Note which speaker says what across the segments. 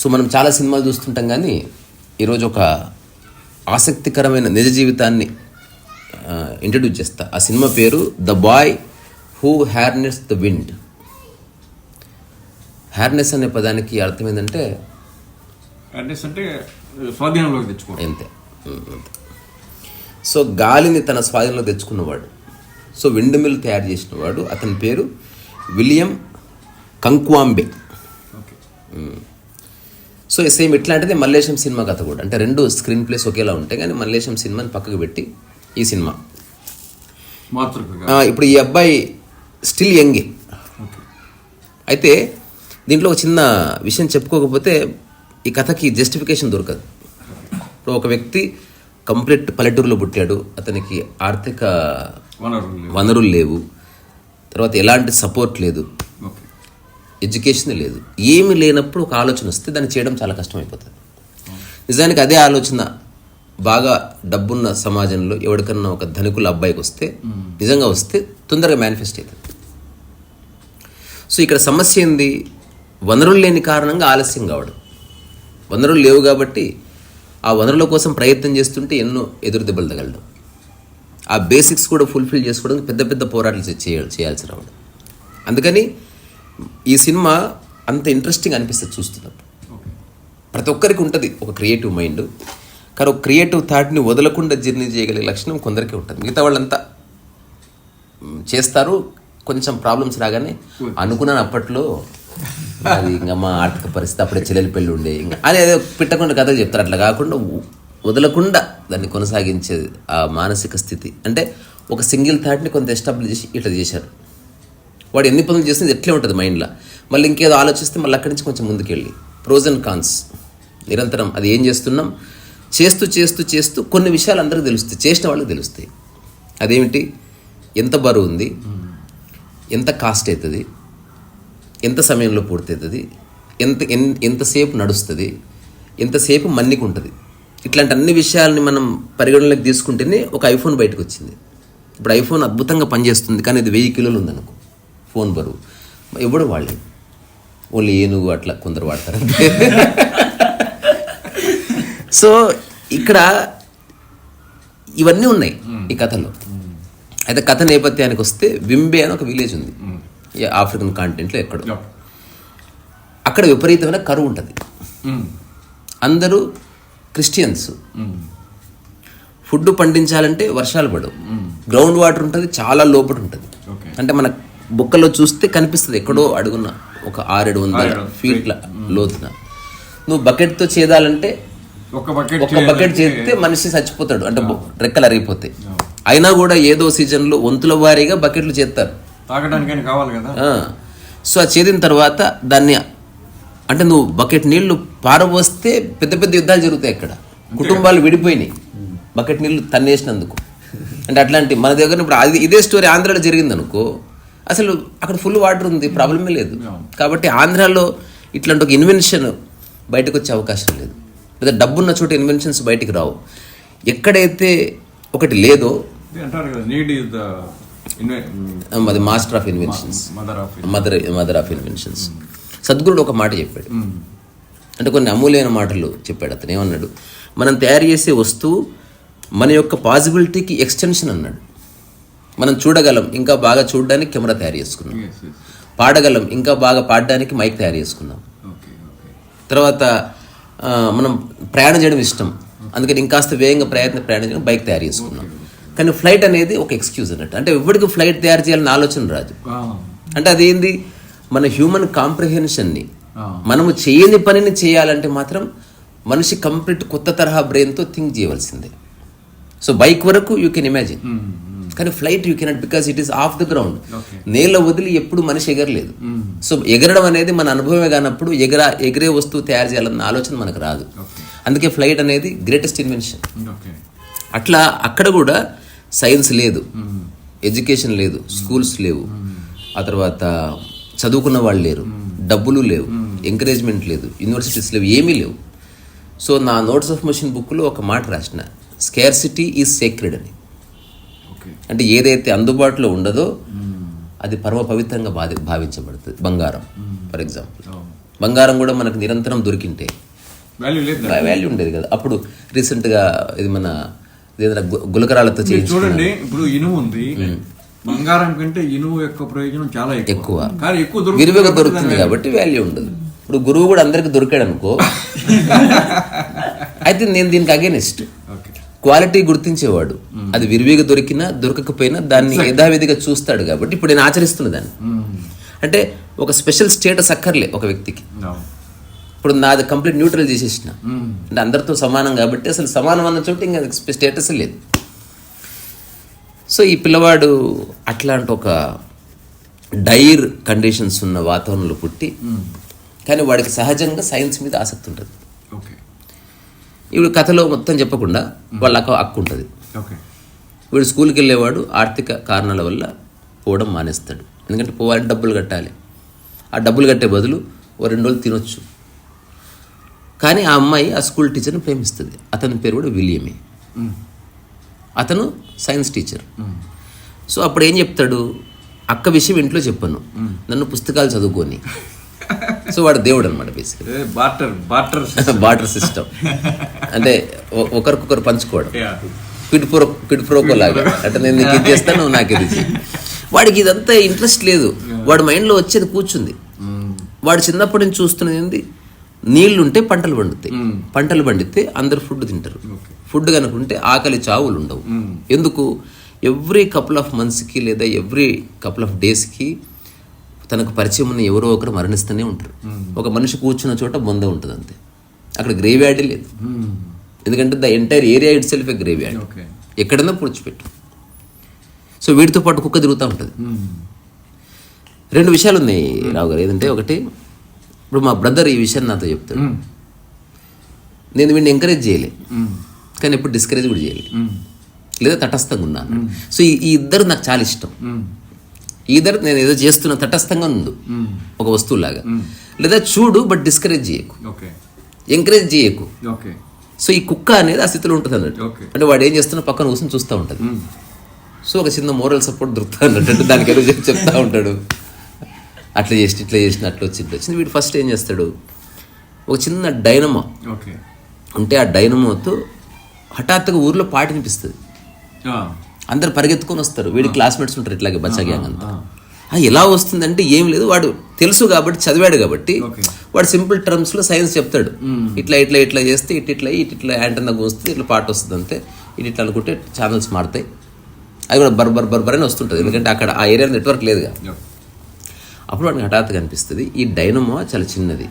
Speaker 1: So మనం చాలా సినిమాలు చూస్తుంటాం కానీ ఈరోజు ఒక ఆసక్తికరమైన నిజ జీవితాన్ని ఇంట్రడ్యూస్ చేస్తా. ఆ సినిమా పేరు the boy who harness the wind harness అనే పదానికి అర్థం ఏంటంటే
Speaker 2: అడ్రస్ అంటే స్వాధీనంలోకి తెచ్చుకోవడం.
Speaker 1: అంతే. సో గాలిని తన స్వాధీనంలో తెచ్చుకున్నవాడు. సో విండ్ మిల్ తయారు చేసినవాడు. అతని పేరు William Kamkwamba.
Speaker 2: Okay.
Speaker 1: So same ఇట్లాంటిదే Mallesham సినిమా కథ కూడా. అంటే రెండు స్క్రీన్ ప్లేస్ ఒకేలా ఉంటాయి కానీ మల్లేశం సినిమాని పక్కకు పెట్టి ఈ సినిమా. ఇప్పుడు ఈ అబ్బాయి స్టిల్ యంగే. అయితే దీంట్లో ఒక చిన్న విషయం చెప్పుకోకపోతే ఈ కథకి జస్టిఫికేషన్ దొరకదు. ఇప్పుడు ఒక వ్యక్తి కంప్లీట్ పల్లెటూరులో పుట్టాడు అతనికి ఆర్థిక
Speaker 2: వనరులు లేవు.
Speaker 1: తర్వాత ఎలాంటి సపోర్ట్ లేదు. ఎడ్యుకేషన్ లేదు. ఏమి లేనప్పుడు ఒక ఆలోచన వస్తే దాన్ని చేయడం చాలా కష్టమైపోతుంది. నిజానికి అదే ఆలోచన బాగా డబ్బున్న సమాజంలో ఎవరికన్నా ఒక ధనికుల అబ్బాయికి వస్తే నిజంగా వస్తే తొందరగా మేనిఫెస్ట్ అవుతుంది. సో ఇక్కడ సమస్య ఏంది? వనరులు లేని కారణంగా ఆలస్యం కావడం. వనరులు లేవు కాబట్టి ఆ వనరుల కోసం ప్రయత్నం చేస్తుంటే ఎన్నో ఎదురు దెబ్బలు తగలడం. ఆ బేసిక్స్ కూడా ఫుల్ఫిల్ చేసుకోవడానికి పెద్ద పెద్ద పోరాటాలు చేయాల్సి రావడం. అందుకని ఈ సినిమా అంత ఇంట్రెస్టింగ్ అనిపిస్తుంది చూస్తున్నప్పుడు. ప్రతి ఒక్కరికి ఉంటుంది ఒక క్రియేటివ్ మైండ్ కానీ ఒక క్రియేటివ్ థాట్ని వదలకుండా జర్నీ చేయగలిగే లక్షణం కొందరికి ఉంటుంది. మిగతా వాళ్ళంతా చేస్తారు కొంచెం ప్రాబ్లమ్స్ రాగానే అనుకున్నాను అప్పట్లో అది ఇంకా మా ఆర్థిక పరిస్థితి అప్పుడే చెల్లెలి పెళ్ళి ఉండే. ఇంకా అదే ఏదో పెట్టకుండా కథ చెప్తారు. అట్లా కాకుండా వదలకుండా దాన్ని కొనసాగించేది ఆ మానసిక స్థితి. అంటే ఒక సింగిల్ థాట్ని కొంత ఎస్టాబ్లిష్ చేసి ఇట్లా చేశారు. వాడు ఎన్ని పనులు చేస్తుంది ఎట్లే ఉంటుంది మైండ్లో. మళ్ళీ ఇంకేదో ఆలోచిస్తే మళ్ళీ అక్కడి నుంచి కొంచెం ముందుకెళ్ళి. ప్రోజ్ అండ్ కాన్స్ నిరంతరం అది ఏం చేస్తున్నాం? చేస్తూ చేస్తూ చేస్తూ కొన్ని విషయాలు అందరికీ తెలుస్తాయి. చేసిన వాళ్ళకి తెలుస్తాయి. అదేమిటి? ఎంత బరువు ఉంది? ఎంత కాస్ట్ అవుతుంది? ఎంత సమయంలో పూర్తవుతుంది? ఎంత ఎన్- ఎంతసేపు నడుస్తుంది? ఎంతసేపు మన్నిక ఉంటుంది ఇట్లాంటి అన్ని విషయాలని మనం పరిగణలోకి తీసుకుంటేనే ఒక ఐఫోన్ బయటకు వచ్చింది ఇప్పుడు ఐఫోన్ అద్భుతంగా పనిచేస్తుంది కానీ ఇది వెయ్యి కిలోలు ఉందనుకో. ఫోన్ బరువు. ఎవడు వాళ్ళే? ఓన్లీ ఏనుగు అట్లా కొందరు వాడతారు. సో ఇక్కడ ఇవన్నీ ఉన్నాయి ఈ కథలో. అయితే కథ నేపథ్యానికి వస్తే వింబే అని ఒక విలేజ్ ఉంది. ఆఫ్రికన్ కాంటినెంట్లో ఎక్కడో. అక్కడ విపరీతమైన కరువు ఉంటుంది. అందరూ క్రిస్టియన్స్. ఫుడ్ పండించాలంటే వర్షాలు పడవు. గ్రౌండ్ వాటర్ ఉంటుంది చాలా లోపల ఉంటుంది. అంటే మన బుక్కలో చూస్తే కనిపిస్తుంది. ఎక్కడో అడుగున ఒక ఆరేడు వందల ఫీట్ల లోతున. నువ్వు బకెట్తో చేదాలంటే
Speaker 2: ఒక బకెట్
Speaker 1: ఒక బకెట్ చేస్తే మనిషి చచ్చిపోతాడు. అంటే రెక్కలు అరిగిపోతాయి అయినా కూడా ఏదో సీజన్లో వంతుల వారీగా బకెట్లు చేస్తారు.
Speaker 2: కావాలి కదా.
Speaker 1: సో అది చేదిన తర్వాత దాన్ని అంటే నువ్వు బకెట్ నీళ్ళు పారబోస్తే పెద్ద పెద్ద యుద్ధాలు జరుగుతాయి అక్కడ. కుటుంబాలు విడిపోయినాయి. బకెట్ నీళ్ళు తన్నేసినందుకు. అంటే అట్లాంటి మన దగ్గర ఇప్పుడు అది ఇదే స్టోరీ ఆంధ్రాలో జరిగింది అనుకో అసలు అక్కడ ఫుల్ వాటర్ ఉంది ప్రాబ్లమే లేదు. కాబట్టి ఆంధ్రాలో ఇట్లాంటి ఒక ఇన్వెన్షన్ బయటకు వచ్చే అవకాశం లేదు. లేదా డబ్బున్న చోట ఇన్వెన్షన్స్ బయటికి రావు. ఎక్కడైతే ఒకటి లేదో అది master of inventions
Speaker 2: mother of
Speaker 1: mother mother of inventions సద్గురుడు ఒక మాట చెప్పాడు. అంటే కొన్ని అమూల్యమైన మాటలు చెప్పాడు అతను. ఏమన్నాడు? మనం తయారు చేసే వస్తువు మన యొక్క పాసిబిలిటీకి ఎక్స్టెన్షన్ అన్నాడు. మనం చూడగలం ఇంకా బాగా చూడడానికి కెమెరా తయారు చేసుకున్నాం. పాడగలం ఇంకా బాగా పాడడానికి మైక్ తయారు చేసుకున్నాం. తర్వాత మనం ప్రయాణం చేయడం ఇష్టం. అందుకని ఇంకాస్త వేగంగా ప్రయత్నం ప్రయాణం చేయడం బైక్ తయారు చేసుకున్నాం. కానీ ఫ్లైట్ అనేది ఒక ఎక్స్క్యూజ్ అన్నట్టు. అంటే ఎవరికి ఫ్లైట్ తయారు చేయాలని ఆలోచన రాదు. అంటే అదేంది? మన హ్యూమన్ కాంప్రిహెన్షన్ని మనము చేయని పనిని చేయాలంటే మాత్రం మనిషి కంప్లీట్ కొత్త తరహా బ్రెయిన్తో థింక్ చేయవలసిందే. సో బైక్ వరకు యూ కెన్ ఇమాజిన్. కానీ flight you cannot because it is off the ground. నేల వదిలి ఎప్పుడు మనిషి ఎగరలేదు. సో ఎగరడం అనేది మన అనుభవమే కానప్పుడు ఎగర ఎగిరే వస్తువు తయారు చేయాలన్న ఆలోచన మనకు రాదు. అందుకే ఫ్లైట్ అనేది గ్రేటెస్ట్ ఇన్వెన్షన్ అట్లా అక్కడ కూడా సైన్స్ లేదు. ఎడ్యుకేషన్ లేదు. స్కూల్స్ లేవు. ఆ తర్వాత చదువుకున్న వాళ్ళు లేరు. డబ్బులు లేవు. ఎంకరేజ్మెంట్ లేదు. యూనివర్సిటీస్ లేవు. ఏమీ లేవు. సో నా నోట్స్ ఆఫ్ మోషన్ బుక్లో ఒక మాట రాసిన స్కేర్సిటీ ఈజ్ సేక్రెడ్ అని. అంటే ఏదైతే అందుబాటులో ఉండదో అది పరమ పవిత్రంగా బాధి భావించబడుతుంది. బంగారం ఫర్ ఎగ్జాంపుల్. బంగారం కూడా మనకు నిరంతరం దొరికింటే
Speaker 2: వాల్యూ లేదు
Speaker 1: వాల్యూ ఉండేది కదా. అప్పుడు రీసెంట్గా ఇది మన గు- గులకరాలతో
Speaker 2: చూడండి ఇప్పుడు ఇనుము ఉంది. బంగారం కంటే ఇనుము యొక్క ప్రయోజనం చాలా ఎక్కువ. కానీ ఎక్కువ దొరుకుతుంది
Speaker 1: విరివిగా
Speaker 2: కాబట్టి
Speaker 1: దొరుకుతుంది కాబట్టి వాల్యూ ఉండదు. ఇప్పుడు గురువు కూడా అందరికి దొరికాడు అనుకో అయితే నేను దీనికి అగేనిస్ట్ క్వాలిటీ గుర్తించేవాడు. అది విరివిగా దొరికినా దొరకకపోయినా దాన్ని యథావిధిగా చూస్తాడు కాబట్టి ఇప్పుడు నేను ఆచరిస్తున్న దాన్ని. అంటే ఒక స్పెషల్ స్టేటస్ అక్కర్లే ఒక వ్యక్తికి. ఇప్పుడు నాది కంప్లీట్ న్యూట్రల్ చేసేసిన. అంటే అందరితో సమానం కాబట్టి అసలు సమానం అన్న చోట ఇంకా స్టేటస్ లేదు. సో ఈ పిల్లవాడు అట్లాంటి ఒక డైర్ కండిషన్స్ ఉన్న వాతావరణంలో పుట్టి కానీ వాడికి సహజంగా సైన్స్ మీద ఆసక్తి ఉంటుంది.
Speaker 2: ఓకే
Speaker 1: ఇప్పుడు కథలో మొత్తం చెప్పకుండా వాళ్ళ అక్క అక్క ఉంటుంది
Speaker 2: ఓకే
Speaker 1: వీడు స్కూల్కి వెళ్ళేవాడు ఆర్థిక కారణాల వల్ల పోవడం మానేస్తాడు. ఎందుకంటే పోవాలంటే డబ్బులు కట్టాలి. ఆ డబ్బులు కట్టే బదులు ఓ రెండు రోజులు తినొచ్చు. కానీ ఆ అమ్మాయి ఆ స్కూల్ టీచర్ని ప్రేమిస్తుంది. అతని పేరు కూడా విలియమే. అతను సైన్స్ టీచర్. సో అప్పుడు ఏం చెప్తాడు? అక్క విషయం ఇంట్లో చెప్పాను. నన్ను పుస్తకాలు చదువుకొని. సో వాడు దేవుడు అనమాట బేసిక్గా
Speaker 2: బాటర్ బాటర్
Speaker 1: వాటర్ సిస్టమ్ అంటే ఒకరికొకరు పంచుకోవడం. క్విడ్ ప్రో క్విడ్ ప్రోకో లాగా. అంటే నేను నీకు ఇది చేస్తాను నువ్వు నాకు ఇది. వాడికి ఇదంతా ఇంట్రెస్ట్ లేదు. వాడి మైండ్లో వచ్చేది కూర్చుంది. వాడు చిన్నప్పటి నుంచి చూస్తున్నది ఏంది? నీళ్ళు ఉంటే పంటలు పండుతాయి. పంటలు పండితే అందరు ఫుడ్ తింటారు. ఫుడ్ కనుకుంటే ఆకలి చావులు ఉండవు. ఎందుకు? ఎవ్రీ కపుల్ ఆఫ్ మంత్స్కి లేదా ఎవ్రీ కపుల్ ఆఫ్ డేస్కి తనకు పరిచయం ఉన్న ఎవరో ఒకరు మరణిస్తూనే ఉంటారు. ఒక మనిషి కూర్చున్న చోట బొంద ఉంటుంది అంతే అక్కడ గ్రేవ్ యార్డే లేదు. ఎందుకంటే the entire area itself a graveyard ఎక్కడన్నా పుడిచిపెట్టు. సో వీటితో పాటు కుక్క తిరుగుతూ ఉంటుంది. రెండు విషయాలు ఉన్నాయి రావు గారు ఏదంటే ఒకటి ఇప్పుడు మా బ్రదర్ ఈ విషయం నాతో చెప్తాడు. నేను వీడిని ఎంకరేజ్ చేయలే. కానీ ఎప్పుడు డిస్కరేజ్ కూడా చేయలే. లేదా తటస్థంగా ఉన్నాను. సో ఈ ఇద్దరు నాకు చాలా ఇష్టం. ఇద్దరు నేను ఏదో చేస్తున్న తటస్థంగా ఉండు. ఒక వస్తువులాగా. లేదా చూడు బట్ డిస్కరేజ్ చేయకు.
Speaker 2: ఓకే
Speaker 1: ఎంకరేజ్ చేయకు.
Speaker 2: ఓకే
Speaker 1: సో ఈ కుక్క అనేది ఆ స్థితిలో ఉంటుంది అన్నట్టు. అంటే వాడు ఏం చేస్తున్నా పక్కన కూర్చొని చూస్తూ ఉంటుంది సో ఒక చిన్న మోరల్ సపోర్ట్ దొరుకుతా అన్నట్టు అంటే దానికి ఏదో చెప్పి చెప్తా ఉంటాడు. అట్లా చేసి ఇట్లా చేసిన అట్లా వచ్చి ఇట్లా వచ్చింది వీడు ఫస్ట్ ఏం చేస్తాడు? ఒక చిన్న డైనమో ఉంటే ఆ డైనమోతో హఠాత్తుగా ఊర్లో పాట వినిపిస్తుంది. అందరు పరిగెత్తుకొని వస్తారు. వీడి క్లాస్మేట్స్ ఉంటారు ఇట్లాగే బచ్చా గ్యాంగ్ అంతా. ఎలా వస్తుందంటే ఏం లేదు వాడు తెలుసు కాబట్టి చదివాడు కాబట్టి. వాడు సింపుల్ టర్మ్స్లో సైన్స్ చెప్తాడు. ఇట్లా ఇట్లా ఇట్లా చేస్తే ఇట్ ఇట్లా ఇటు ఇట్లా యాంటన్నా వస్తుంది ఇట్లా పాట వస్తుంది అంతే. ఇటు ఇట్లా అనుకుంటే ఛానల్స్ మారుతాయి. అది కూడా బర్ బర్ బర్ బర్ అని వస్తుంటుంది. ఎందుకంటే అక్కడ ఆ ఏరియా నెట్వర్క్ లేదుగా. అప్పుడు వాడికి హఠాత్తుగా అనిపిస్తుంది ఈ డైనమో చాలా చిన్నది.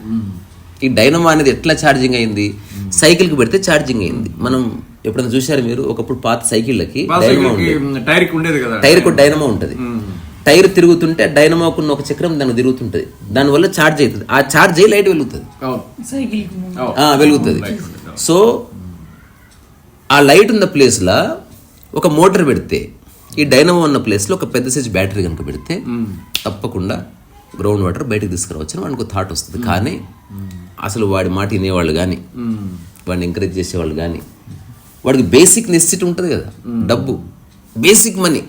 Speaker 1: ఈ డైనమో అనేది ఎట్లా ఛార్జింగ్ అయింది? సైకిల్కి పెడితే ఛార్జింగ్ అయింది. మనం ఎప్పుడైనా చూశారు మీరు? ఒకప్పుడు పాత సైకిళ్ళకి డైనమో ఉండేది. టైర్కు డైనమో ఉంటుంది. టైర్ తిరుగుతుంటే డైనమోకున్న ఒక చక్రం దానికి తిరుగుతుంటుంది. దానివల్ల ఛార్జ్ అవుతుంది. ఆ ఛార్జ్ అయ్యి లైట్ వెలుగుతుంది. వెలుగుతుంది. సో ఆ లైట్ ఉన్న ప్లేస్లో ఒక మోటార్ పెడితే ఈ డైనమో ఉన్న ప్లేస్లో ఒక పెద్ద సైజ్ బ్యాటరీ కనుక పెడితే తప్పకుండా గ్రౌండ్ వాటర్ బయటకు తీసుకురావచ్చు అని వాడికి థాట్ వస్తుంది. కానీ అసలు వాడి మాట వినేవాళ్ళు కానీ వాడిని ఎంకరేజ్ చేసేవాళ్ళు కానీ వాడికి బేసిక్ నెసిటీ ఉంటుంది కదా. డబ్బు. బేసిక్ మనీ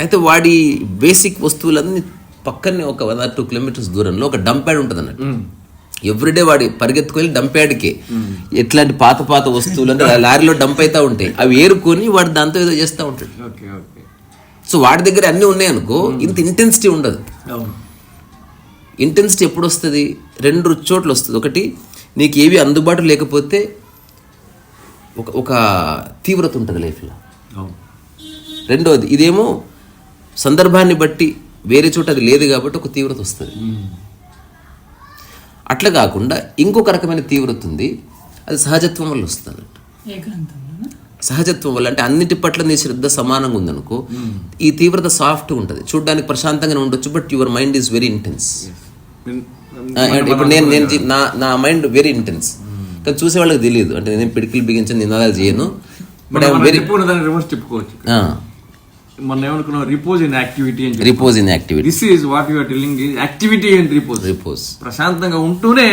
Speaker 1: అయితే వాడి బేసిక్ వస్తువులన్నీ పక్కనే ఒక వన్ ఆర్ టూ కిలోమీటర్స్ దూరంలో ఒక డంప్ యార్డ్ ఉంటుంది అన్నట్టు ఎవ్రీడే వాడి పరిగెత్తుకొని డంప్ యార్డ్కి ఎట్లాంటి పాత పాత వస్తువులు అంటే లారీలో డంప్ అవుతా ఉంటాయి. అవి ఏరుకొని వాడు దాంతో ఏదో చేస్తూ ఉంటాడు. సో వాడి దగ్గర అన్నీ ఉన్నాయి అనుకో ఇంత ఇంటెన్సిటీ ఉండదు.
Speaker 2: అవును.
Speaker 1: ఇంటెన్సిటీ ఎప్పుడు వస్తుంది రెండు చోట్ల వస్తుంది ఒకటి నీకు ఏవి అందుబాటు లేకపోతే ఒక ఒక తీవ్రత ఉంటుంది లైఫ్లో.
Speaker 2: అవును.
Speaker 1: రెండోది ఇదేమో సందర్భాన్ని బట్టి వేరే చోట అది లేదు కాబట్టి ఒక తీవ్రత వస్తుంది. అట్లా కాకుండా ఇంకొక రకమైన తీవ్రత ఉంది. అది సహజత్వం వల్ల వస్తుంది. సహజత్వం వల్ల అంటే అన్నిటి పట్ల నీ శ్రద్ధ సమానంగా ఉందనుకో ఈ తీవ్రత సాఫ్ట్గా ఉంటుంది. చూడడానికి ప్రశాంతంగానే ఉండొచ్చు but your mind is very intense ఇప్పుడు నేను నేను నా నా మైండ్ వెరీ ఇంటెన్స్ కానీ చూసే వాళ్ళకి తెలియదు అంటే నేను పిడికిలు బిగించని నినాదాలు చేయను. బట్ వెరీ
Speaker 2: రివర్స్ చెప్పుకోవచ్చు. మొన్న ఏమనుకున్నాం? రిపోజ్ ఇన్ యాక్టివిటీ అని
Speaker 1: repose in activity
Speaker 2: this is what your telling activity and repose
Speaker 1: repose
Speaker 2: ప్రశాంతంగా ఉంటూనే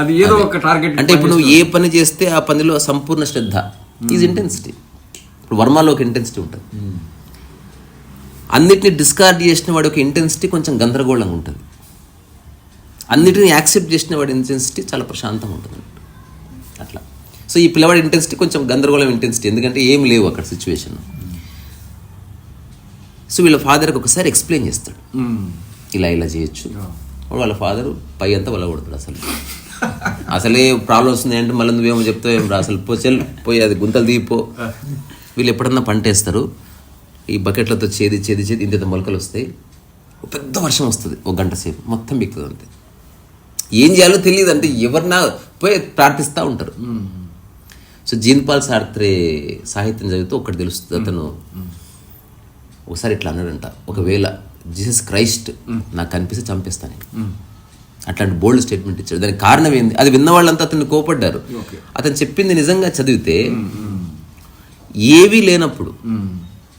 Speaker 2: అది ఏదో ఒక టార్గెట్
Speaker 1: అంటే ఇప్పుడు నువ్వు ఏ పని చేస్తే ఆ పనిలో సంపూర్ణ శ్రద్ధ. ఈజ్ ఇంటెన్సిటీ ఇప్పుడు వర్మలో ఒక ఇంటెన్సిటీ ఉంటుంది. అన్నిటిని డిస్కార్డ్ చేసిన వాడి ఒక ఇంటెన్సిటీ కొంచెం గందరగోళంగా ఉంటుంది. అన్నిటిని యాక్సెప్ట్ చేసిన వాడి ఇంటెన్సిటీ చాలా ప్రశాంతంగా ఉంటుంది. అట్లా. సో ఈ పిల్లవాడి ఇంటెన్సిటీ కొంచెం గందరగోళం ఇంటెన్సిటీ ఎందుకంటే ఏం లేవు అక్కడ సిచ్యువేషన్ సో వీళ్ళ ఫాదర్కి ఒకసారి ఎక్స్ప్లెయిన్ చేస్తాడు. ఇలా ఇలా చేయొచ్చు. వాళ్ళ ఫాదర్ పై అంతా వల్ల కొడతాడు అసలు. అసలే ప్రాబ్లం వస్తుంది అంటే మళ్ళీ నువ్వేమో చెప్తావు ఏం రా? అసలు పో చెల్ పోయి అది గుంతలు దిగిపో. వీళ్ళు ఎప్పుడన్నా పంట వేస్తారు? ఈ బకెట్లతో చేది చేది చేది ఇంత మొలకలు వస్తాయి. ఒక పెద్ద వర్షం వస్తుంది. ఒక గంట సేపు. మొత్తం బిక్కుతుంది అంతే. ఏం చేయాలో తెలియదు అంటే ఎవరినా పోయి ప్రార్థిస్తూ ఉంటారు. సో జీన్ పాల్ సార్త్రే సాహిత్యం చదివితే ఒకటి తెలుస్తుంది అతను. ఒకసారి ఇట్లా అన్నాడంట ఒకవేళ జీసస్ క్రైస్ట్ నాకు కనిపిస్తే చంపేస్తాను. అట్లాంటి బోల్డ్ స్టేట్మెంట్ ఇచ్చాడు. దానికి కారణం ఏంది? అది విన్న వాళ్ళంతా అతన్ని కోపడ్డారు. అతను చెప్పింది నిజంగా చదివితే ఏవీ లేనప్పుడు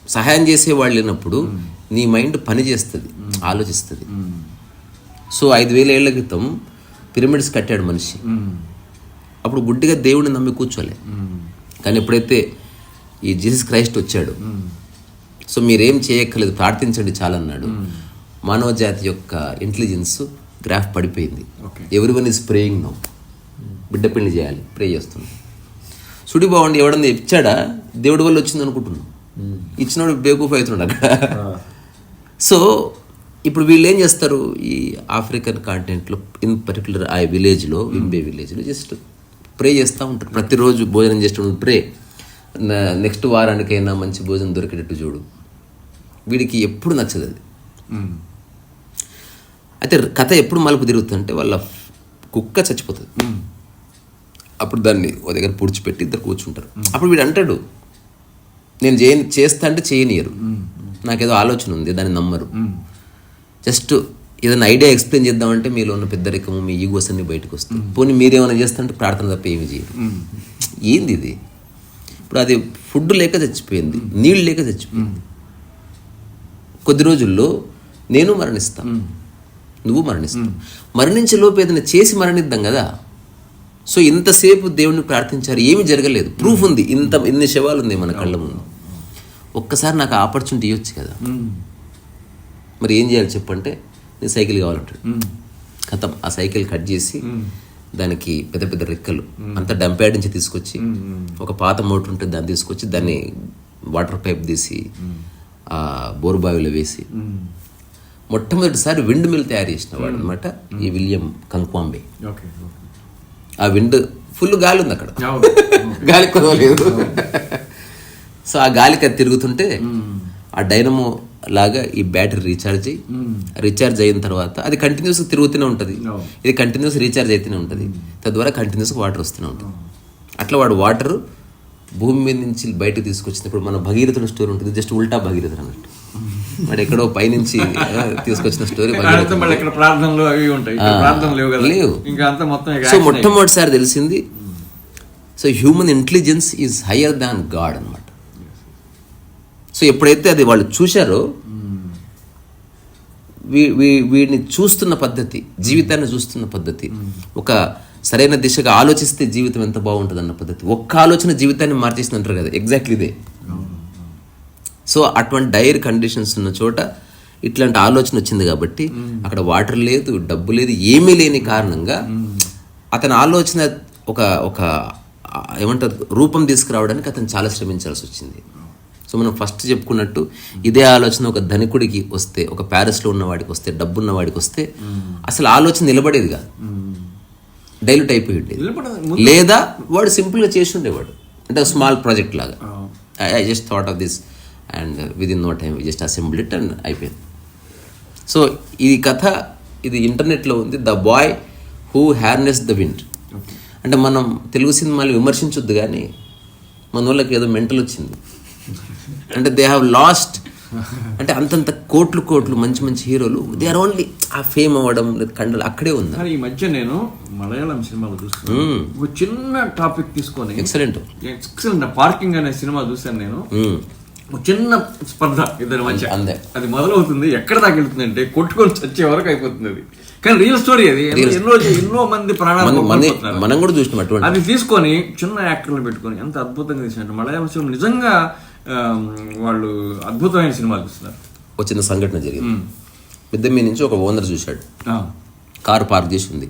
Speaker 1: సహాయం చేసే వాళ్ళు లేనప్పుడు నీ మైండ్ పని చేస్తుంది ఆలోచిస్తుంది. సో ఐదు వేల ఏళ్ళ క్రితం పిరమిడ్స్ కట్టాడు మనిషి. అప్పుడు గుడ్డిగా దేవుడిని నమ్మి కూర్చోలే. కానీ ఎప్పుడైతే ఈ జీసస్ క్రైస్ట్ వచ్చాడు సో మీరేం చేయక్కర్లేదు ప్రార్థించండి చాలన్నాడు. మానవ జాతి యొక్క ఇంటెలిజెన్స్ గ్రాఫ్ పడిపోయింది. ఎవరి వన్ ఇస్ ప్రేయింగ్ నో బిడ్డ పెళ్ళి చేయాలి ప్రే చేస్తున్నాం. సుడి బాగుండి ఎవడన్నా ఇచ్చాడా? దేవుడి వల్ల వచ్చింది అనుకుంటున్నాం. ఇచ్చినోడు బేకూఫ్ అవుతున్నాడు అక్కడ. సో ఇప్పుడు వీళ్ళు ఏం చేస్తారు? ఈ ఆఫ్రికన్ కాంటినెంట్లో ఇన్ పర్టికులర్ ఆ విలేజ్లో వింబే విలేజ్లో జస్ట్ ప్రే చేస్తూ ఉంటారు. ప్రతిరోజు భోజనం చేసేటప్పుడు ప్రే నెక్స్ట్ వారానికైనా మంచి భోజనం దొరికేటట్టు చూడు. వీడికి ఎప్పుడు నచ్చదు అది. అయితే కథ ఎప్పుడు మలుపు తిరుగుతుందంటే వాళ్ళ కుక్క చచ్చిపోతుంది. అప్పుడు దాన్ని ఓ దగ్గర పుడిచిపెట్టి ఇద్దరు కూర్చుంటారు. అప్పుడు వీడు అంటాడు నేను చేయని చేస్తా అంటే చేయనియరు. నాకేదో ఆలోచన ఉంది దాన్ని నమ్మరు. జస్ట్ ఏదైనా ఐడియా ఎక్స్ప్లెయిన్ చేద్దామంటే మీలో ఉన్న పెద్దరికము మీ ఈగోస్ అన్ని బయటకు వస్తాయి. పోనీ మీరేమైనా చేస్తారంటే ప్రార్థన తప్ప ఏమి చేయరు. ఏంది ఇది? ఇప్పుడు అది ఫుడ్ లేక చచ్చిపోయింది నీళ్ళు లేక చచ్చిపోయింది. కొద్ది రోజుల్లో నేను మరణిస్తాను. నువ్వు మరణిస్తావు. మరణించే లోపు ఏదైనా చేసి మరణిద్దాం కదా? సో ఇంతసేపు దేవుడిని ప్రార్థించారు. ఏమీ జరగలేదు. ప్రూఫ్ ఉంది. ఇంత ఇన్ని శవాలు ఉంది మన కళ్ళ ముందు. ఒక్కసారి నాకు ఆపర్చునిటీ ఇవ్వచ్చు కదా? మరి ఏం చేయాలి చెప్పంటే నేను సైకిల్ కావాలంటాడు. కథం. ఆ సైకిల్ కట్ చేసి దానికి పెద్ద పెద్ద రెక్కలు అంతా డంప్యాడ్ నుంచి తీసుకొచ్చి ఒక పాత మోటార్ ఉంటే దాన్ని తీసుకొచ్చి దాన్ని వాటర్ పైప్ తీసి ఆ బోరు బావిలో వేసి. మొట్టమొదటిసారి విండ్ మిల్ తయారు చేసిన వాడు అనమాట ఈ విలియం కంక్వాంబే. ఆ విండ్ ఫుల్ గాలి ఉంది అక్కడ. గాలి కొదవలేదు సో ఆ గాలికి అది తిరుగుతుంటే ఆ డైనమో లాగా ఈ బ్యాటరీ రీఛార్జ్ అయ్యి రీఛార్జ్ అయిన తర్వాత అది కంటిన్యూస్ తిరుగుతూనే ఉంటుంది. ఇది కంటిన్యూస్ రీఛార్జ్ అయితేనే ఉంటుంది. తద్వారా కంటిన్యూస్ వాటర్ వస్తూనే ఉంటుంది. అట్లా వాడు వాటర్ భూమి మీద నుంచి బయటకు తీసుకొచ్చినప్పుడు మన భగీరథుల స్టోరీ ఉంటుంది. జస్ట్ ఉల్టా భగీరథుడు అన్నట్టు. వాడు ఎక్కడో పైనుంచి తీసుకొచ్చిన స్టోరీ
Speaker 2: ప్రార్థనలు అవి ఉంటాయి. లేవు
Speaker 1: సో. మొట్టమొదటిసారి తెలిసింది so human intelligence is higher than god అనమాట సో ఎప్పుడైతే అది వాళ్ళు చూశారో వీ వీ- వీడిని చూస్తున్న పద్ధతి జీవితాన్ని చూస్తున్న పద్ధతి ఒక సరైన దిశగా ఆలోచిస్తే జీవితం ఎంత బాగుంటుంది అన్న పద్ధతి. ఒక్క ఆలోచన జీవితాన్ని మార్చేసింది అంటారు కదా ఎగ్జాక్ట్లీ ఇదే. సో అటువంటి డైర్ కండిషన్స్ ఉన్న చోట ఇట్లాంటి ఆలోచన వచ్చింది కాబట్టి అక్కడ వాటర్ లేదు డబ్బు లేదు ఏమీ లేని కారణంగా అతని ఆలోచన ఒక ఒక ఏమంటారు రూపం తీసుకురావడానికి అతను చాలా శ్రమించాల్సి వచ్చింది. సో మనం ఫస్ట్ చెప్పుకున్నట్టు ఇదే ఆలోచన ఒక ధనికుడికి వస్తే ఒక ప్యారిస్లో ఉన్నవాడికి వస్తే డబ్బున్న వాడికి వస్తే అసలు ఆలోచన నిలబడేది కాదు డైల్యూట్ అయిపోయి ఉండేది. లేదా వాడు సింపుల్గా చేసి ఉండేవాడు అంటే స్మాల్ ప్రాజెక్ట్ లాగా. I just thought of this and within no time just assemble it and అయిపోయింది. సో ఈ కథ ఇది ఇంటర్నెట్లో ఉంది. The boy who harness the wind అంటే మనం తెలుగు సినిమాలు విమర్శించొద్దు కానీ మన వాళ్ళకి ఏదో మెంటల్ వచ్చింది. అంటే దే హ్యావ్ లాస్ట్ అంటే అంతంత కోట్లు కోట్లు మంచి మంచి హీరోలు దే ఆర్ ఓన్లీ ఆ ఫేమ్ అవ్వడం లేదా కండలు అక్కడే ఉంది.
Speaker 2: ఈ మధ్య నేను మలయాళం సినిమాలు చూస్తున్నాను. ఒక చిన్న టాపిక్ తీసుకొని
Speaker 1: ఎక్సలెంట్
Speaker 2: ఎక్సలెంట్ పార్కింగ్ అనే సినిమా చూశాను నేను. ఒక చిన్న స్పర్ధ ఇద్దరి మధ్య.
Speaker 1: అంతే.
Speaker 2: అది మొదలవుతుంది ఎక్కడ దాకా వెళ్తుంది అంటే కొట్టుకొని చచ్చే వరకు అయిపోతుంది అది కానీ రియల్ స్టోరీ అది. ఎన్నో ఎన్నో మంది ప్రాణాలు
Speaker 1: మన కూడా చూసినాం
Speaker 2: అది తీసుకొని చిన్న యాక్టర్లు పెట్టుకొని ఎంత అద్భుతంగా తీసినట్టు. మలయాళం సినిమా నిజంగా వాళ్ళు అద్భుతమైన సినిమాలు తీస్తున్నారు.
Speaker 1: ఒక చిన్న సంఘటన జరిగింది. పెద్ద మీ నుంచి ఒక ఓనర్ చూశాడు. కారు పార్క్ చేసి ఉంది.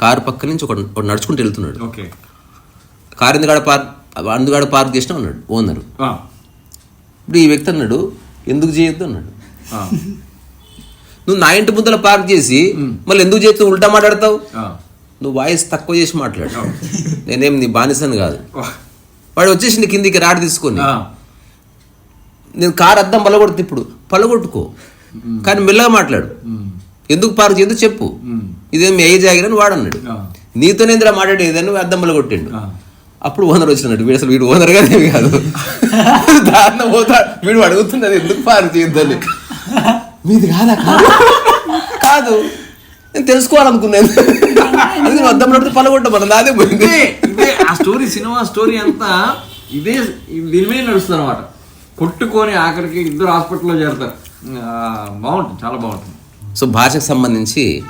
Speaker 1: కారు పక్క నుంచి ఒక నడుచుకుంటూ వెళ్తున్నాడు.
Speaker 2: ఓకే.
Speaker 1: కారు ఎందుకాడ పార్క్ అందుకాడ పార్క్ చేసినా ఉన్నాడు ఓనరు. ఇప్పుడు ఈ వ్యక్తి అన్నాడు ఎందుకు చేయొద్దు అన్నాడు. నువ్వు నా ఇంటి ముందర పార్క్ చేసి మళ్ళీ ఎందుకు చేస్తూ ఉల్టా మాట్లాడతావు. నువ్వు వాయిస్ తక్కువ చేసి మాట్లాడు. నేనేం నీ బానిసని కాదు. వాడు వచ్చేసింది కిందికి రాడ్ తీసుకొని. నేను కారు అద్దం పలగొడితే ఇప్పుడు పలగొట్టుకో. కానీ మెల్లగా మాట్లాడు. ఎందుకు పార్క్ చేయదు చెప్పు. ఇదేం ఏ జాగిరని వాడు అన్నాడు
Speaker 2: ఆ,
Speaker 1: నీతోనేంద్ర మాట్లాడేదని నువ్వు అద్దం పలగొట్టిండు. అప్పుడు ఓనర్ వచ్చినాడు. వీడు అసలు వీడు ఓనర్ గానే కాదు. దారిన పోతా వీడు అడుగుతున్నది ఎందుకు పార్క్ చేయొద్దని. మీది కాదా కాదు. నేను తెలుసుకోవాలనుకున్నాను. అది అద్దం పడితే పలగొట్ట మన నాదే పోయింది.
Speaker 2: ఇదే ఆ స్టోరీ సినిమా స్టోరీ అంతా ఇదే దీని మీద నడుస్తుంది అనమాట కొట్టుకొని ఆఖరికి ఇద్దరు హాస్పిటల్లో చేరతారు. బాగుంటుంది చాలా బాగుంటుంది.
Speaker 1: సో భాషకు సంబంధించి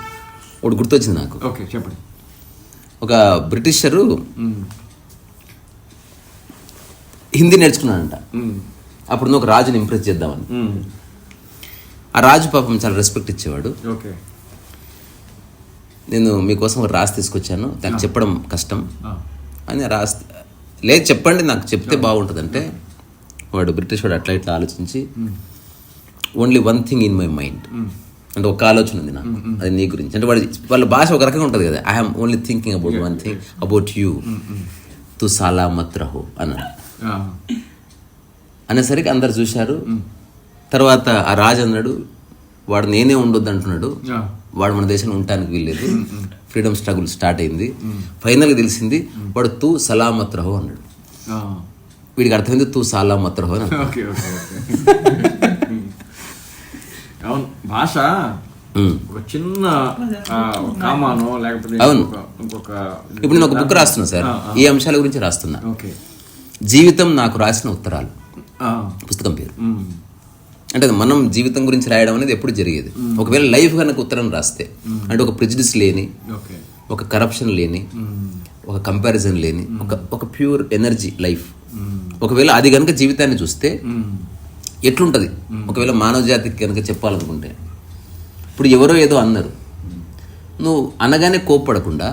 Speaker 1: ఒకటి గుర్తొచ్చింది నాకు.
Speaker 2: ఓకే చెప్పండి.
Speaker 1: ఒక బ్రిటిషరు. హిందీ నేర్చుకున్నాడంట. అప్పుడు నువ్వు ఒక రాజుని ఇంప్రెస్ చేద్దామని. ఆ రాజు పాపం చాలా రెస్పెక్ట్ ఇచ్చేవాడు.
Speaker 2: ఓకే.
Speaker 1: నేను మీకోసం ఒక రాసి తీసుకొచ్చాను. నాకు చెప్పడం కష్టం. అని రాసి లేదు చెప్పండి నాకు చెప్తే బాగుంటుంది అంటే వాడు బ్రిటిష్ వాడు అట్లా ఇట్లా ఆలోచించి only one thing in my mind అంటే ఒక ఆలోచన ఉంది నాకు అది నీ గురించి. అంటే వాడి వాళ్ళ భాష ఒక రకంగా ఉంటుంది కదా I'm only thinking about one thing about you తు సాలా మత్ రహో అన్నాడు. అనేసరికి అందరు చూశారు. తర్వాత ఆ రాజు అన్నాడు వాడు నేనే ఉండొద్దు అంటున్నాడు. వాడు మన దేశంలో ఉండటానికి వీల్లేదు. ఫ్రీడమ్ స్ట్రగుల్ స్టార్ట్ అయింది. ఫైనల్గా తెలిసింది వాడు తూ సలామత్ రహో అన్నాడు. వీడికి అర్థమైంది తూ.
Speaker 2: ఓకే ఓకే ఓకే అవును భాష. ఒక చిన్న కామానో లేకపోతే
Speaker 1: అవును.
Speaker 2: ఇంకొక-
Speaker 1: ఇప్పుడు నేను ఒక బుక్ రాస్తున్నా సార్. ఈ అంశాల గురించి రాస్తున్నా
Speaker 2: ఓకే
Speaker 1: జీవితం నాకు రాసిన ఉత్తరాలు. పుస్తకం పేరు. అంటే మనం జీవితం గురించి రాయడం అనేది ఎప్పుడు జరిగేది ఒకవేళ లైఫ్ కనుక ఉత్తరం రాస్తే అంటే ఒక ప్రిజిడిస్ లేని ఒక కరప్షన్ లేని. ఒక కంపారిజన్ లేని ఒక ఒక ప్యూర్ ఎనర్జీ లైఫ్. ఒకవేళ అది కనుక జీవితాన్ని చూస్తే. ఎట్లుంటుంది? ఒకవేళ మానవ జాతికి కనుక చెప్పాలనుకుంటే. ఇప్పుడు ఎవరో ఏదో అన్నారు. నువ్వు అనగానే కోప్పడకుండా.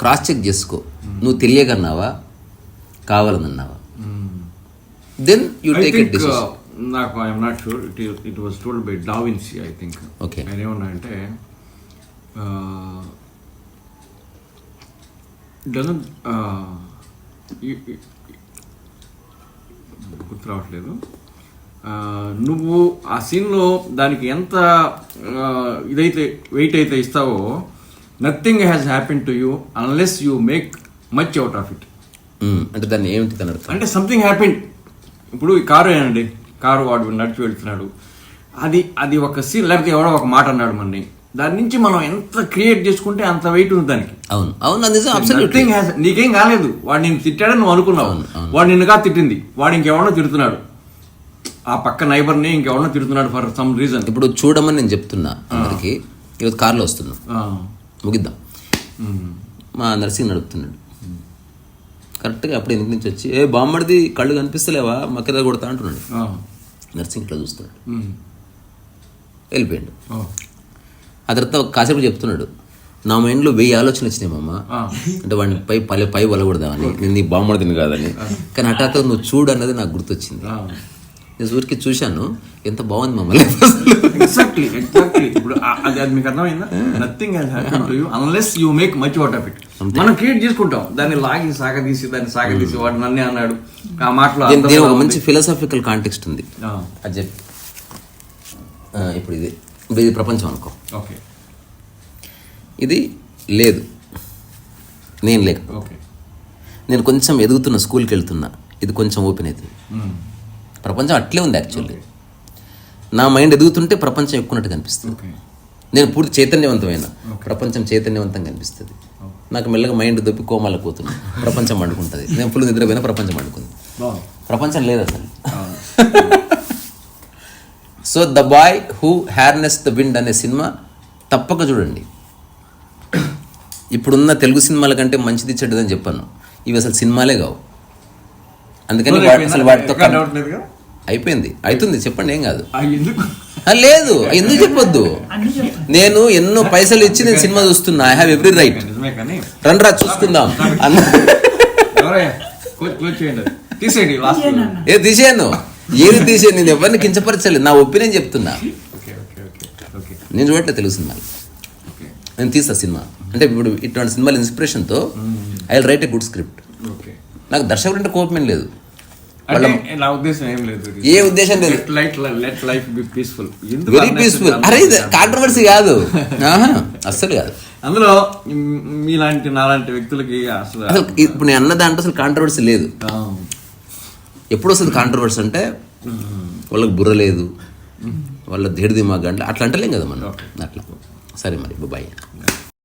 Speaker 1: క్రాస్ చెక్ చేసుకో. నువ్వు తెలియకన్నావా? కావాలనన్నావా. Then you take
Speaker 2: think,
Speaker 1: decision
Speaker 2: నాకు I'm not sure it it was told by Da Vinci I think. ఆయన ఏమన్నా అంటే డజన్ గుర్తు రావట్లేదు నువ్వు ఆ సీన్లో దానికి ఎంత ఇదైతే వెయిట్ అయితే ఇస్తావో nothing has happen to you unless you make much out of it
Speaker 1: అంటే దాన్ని ఏమిటి తన
Speaker 2: అంటే సంథింగ్ హ్యాపెన్ ఇప్పుడు ఈ కారు ఏనండి? కారు వాడు నడిచి వెళ్తున్నాడు. అది అది ఒక సీన్ లేకపోతే ఎవడో ఒక మాట అన్నాడు మనని. దాని నుంచి మనం ఎంత క్రియేట్ చేసుకుంటే అంత వెయిట్ ఉంది దానికి.
Speaker 1: అవును. అవును
Speaker 2: నీకేం కాలేదు. వాడు నేను తిట్టాడని నువ్వు అనుకున్నావు. వాడు నిన్నుగా తిట్టింది. వాడు ఇంకెవడో తిడుతున్నాడు. ఆ పక్క నైబర్ని ఇంకెవడో తిడుతున్నాడు ఫర్ సమ్ రీజన్
Speaker 1: ఇప్పుడు చూడమని నేను చెప్తున్నా అందరికి. ఈరోజు కార్లో వస్తున్నాం. ముగిద్దాం. మా నర్సింగ్ నడుపుతున్నాడు. కరెక్ట్గా అప్పుడు ఇంటి నుంచి వచ్చి ఏ బామ్మడిది కళ్ళు కనిపిస్తలేవా? మక్కద కొడతా అంటున్నాడు. నర్సింగ్ ఇట్లా చూస్తున్నాడు. వెళ్ళిపోయాడు. ఆ తర్వాత కాసేపు చెప్తున్నాడు నా మైండ్లో వెయ్యి ఆలోచనలు వచ్చినాయి మామ. అంటే వాడిని పై పల్లె పై వలగొడదామని నేను నీ బామ్మడిదిని కాదని. కానీ హఠాత్తు నువ్వు చూడు అన్నది నాకు గుర్తొచ్చింది. నేను ఊరికి చూశాను ఎంత బాగుంది మమ్మల్ని
Speaker 2: ఎగ్జాక్ట్లీ ఎగ్జాక్ట్లీ ఇప్పుడు అది అది మీకు అర్థమైందా? Nothing has happen to you unless you make much out of it మనం క్రియేట్ చేసుకుంటాం. దాన్ని లాగి సాగదీసి దాన్ని సాగదీసి వాడు నన్నే అన్నాడు. ఆ మాటలో
Speaker 1: ఒక మంచి ఫిలాసాఫికల్ కాంటెక్స్ట్ ఉంది. అది చెప్పి. ఇప్పుడు ఇది. ఇది ప్రపంచం అనుకో.
Speaker 2: ఓకే.
Speaker 1: ఇది లేదు. నేను లేక.
Speaker 2: ఓకే.
Speaker 1: నేను కొంచెం ఎదుగుతున్న స్కూల్కి వెళ్తున్నా. ఇది కొంచెం ఓపెన్ అవుతుంది. ప్రపంచం అట్లే ఉంది యాక్చువల్లీ. నా మైండ్ ఎదుగుతుంటే ప్రపంచం ఎక్కున్నట్టు కనిపిస్తుంది. నేను పూర్తి చైతన్యవంతమైన ప్రపంచం చైతన్యవంతంగా కనిపిస్తుంది. నాకు మెల్లగా మైండ్ దొప్పి కోమాల పోతుంది. ప్రపంచం వండుకుంటుంది నేను ఫుల్ నిద్రపోయినా ప్రపంచం వండుకుంది ప్రపంచం లేదు అసలు. So the boy who harness the wind అనే సినిమా తప్పక చూడండి. ఇప్పుడున్న తెలుగు సినిమాల కంటే మంచిది చెడ్డదని చెప్పాను. ఇవి అసలు సినిమాలే కావు. అందుకని అసలు వాటితో అయిపోయింది. అవుతుంది చెప్పండి ఏం కాదు. లేదు. ఎందుకు చెప్పొద్దు? నేను ఎన్నో పైసలు ఇచ్చి నేను సినిమా చూస్తున్నా. ఐ హావ్ ఎవ్రీ రైట్
Speaker 2: కానీ
Speaker 1: రండ్రా చూసుకుందాం.
Speaker 2: అది. తీసేయండి
Speaker 1: ఏది తీసేయను నేను ఎవరిని కించపరచలేదు. నా ఒపీనియన్ చెప్తున్నా. నేను చూడట్లే తెలుగు సినిమాలు. నేను తీస్తా సినిమా. అంటే ఇప్పుడు ఇటువంటి సినిమాల ఇన్స్పిరేషన్తో I write a good script.
Speaker 2: Okay.
Speaker 1: నాకు దర్శకుడు అంటే కోపం లేదు.
Speaker 2: అంటే నా ఉద్దేశం ఏం లేదు
Speaker 1: ఏ ఉద్దేశం లేదు.
Speaker 2: Light let life be peaceful
Speaker 1: very peaceful అరే ఇది కాంట్రవర్సీ కాదు. ఆహా, అస్సలు కాదు.
Speaker 2: అందులో మీలాంటి నాలాంటి వ్యక్తులకి అసలు
Speaker 1: అసలు ఇప్పుడు నేను అన్న దాంట్లో అసలు కాంట్రవర్సీ లేదు. ఎప్పుడు వస్తుంది కాంట్రవర్సీ అంటే వాళ్ళకి బుర్ర లేదు వాళ్ళ ధీర్ దిమాగ్ అంటే అట్లా అంటలేం కదా మనం. అట్లా. సరే మరి బాయ్